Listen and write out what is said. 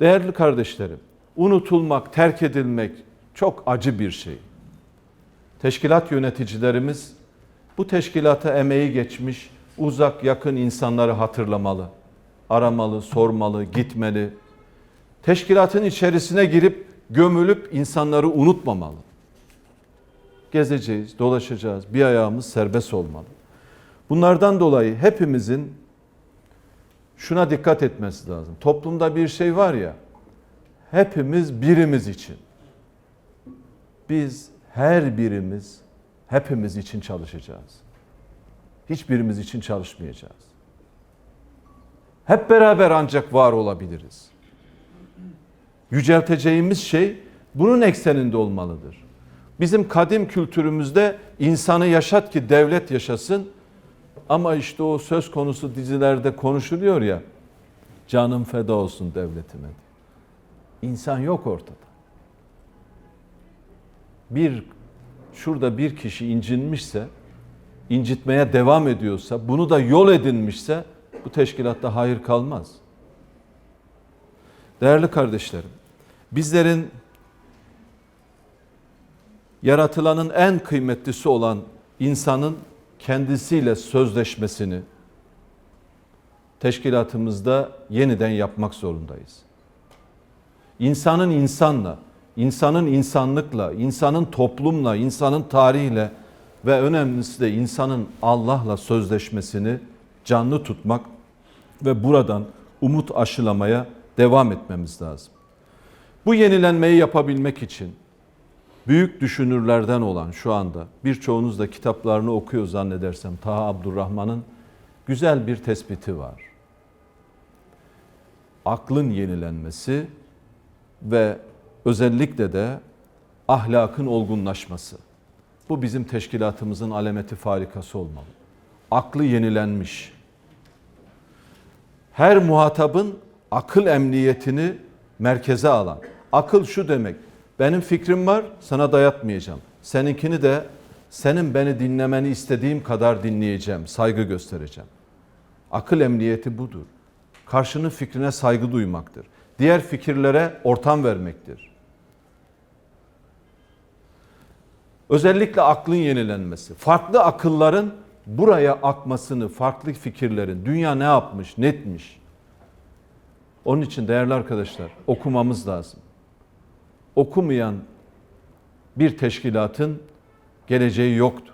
Değerli kardeşlerim, unutulmak, terk edilmek çok acı bir şey. Teşkilat yöneticilerimiz bu teşkilata emeği geçmiş uzak yakın insanları hatırlamalı. Aramalı, sormalı, gitmeli. Teşkilatın içerisine girip gömülüp insanları unutmamalı. Gezeceğiz, dolaşacağız. Bir ayağımız serbest olmalı. Bunlardan dolayı hepimizin şuna dikkat etmesi lazım. Toplumda bir şey var ya, hepimiz birimiz için. Biz her birimiz hepimiz için çalışacağız. Hiçbirimiz için çalışmayacağız. Hep beraber ancak var olabiliriz. Yücelteceğimiz şey bunun ekseninde olmalıdır. Bizim kadim kültürümüzde insanı yaşat ki devlet yaşasın. Ama işte o söz konusu dizilerde konuşuluyor ya. Canım feda olsun devletime. İnsan yok ortada. Bir şurada bir kişi incinmişse, incitmeye devam ediyorsa, bunu da yol edinmişse bu teşkilatta hayır kalmaz. Değerli kardeşlerim, bizlerin yaratılanın en kıymetlisi olan insanın kendisiyle sözleşmesini teşkilatımızda yeniden yapmak zorundayız. İnsanın insanla, insanın insanlıkla, insanın toplumla, insanın tarihle ve önemlisi de insanın Allah'la sözleşmesini canlı tutmak ve buradan umut aşılamaya devam etmemiz lazım. Bu yenilenmeyi yapabilmek için büyük düşünürlerden olan şu anda birçoğunuz da kitaplarını okuyor zannedersem Taha Abdurrahman'ın güzel bir tespiti var. Aklın yenilenmesi ve özellikle de ahlakın olgunlaşması. Bu bizim teşkilatımızın alameti farikası olmalı. Aklı yenilenmiş. Her muhatabın akıl emniyetini merkeze alan. Akıl şu demek. Benim fikrim var, sana dayatmayacağım. Seninkini de senin beni dinlemeni istediğim kadar dinleyeceğim, saygı göstereceğim. Akıl emniyeti budur. Karşının fikrine saygı duymaktır. Diğer fikirlere ortam vermektir. Özellikle aklın yenilenmesi, farklı akılların buraya akmasını, farklı fikirlerin, dünya ne yapmış, netmiş. Onun için değerli arkadaşlar okumamız lazım. Okumayan bir teşkilatın geleceği yoktur.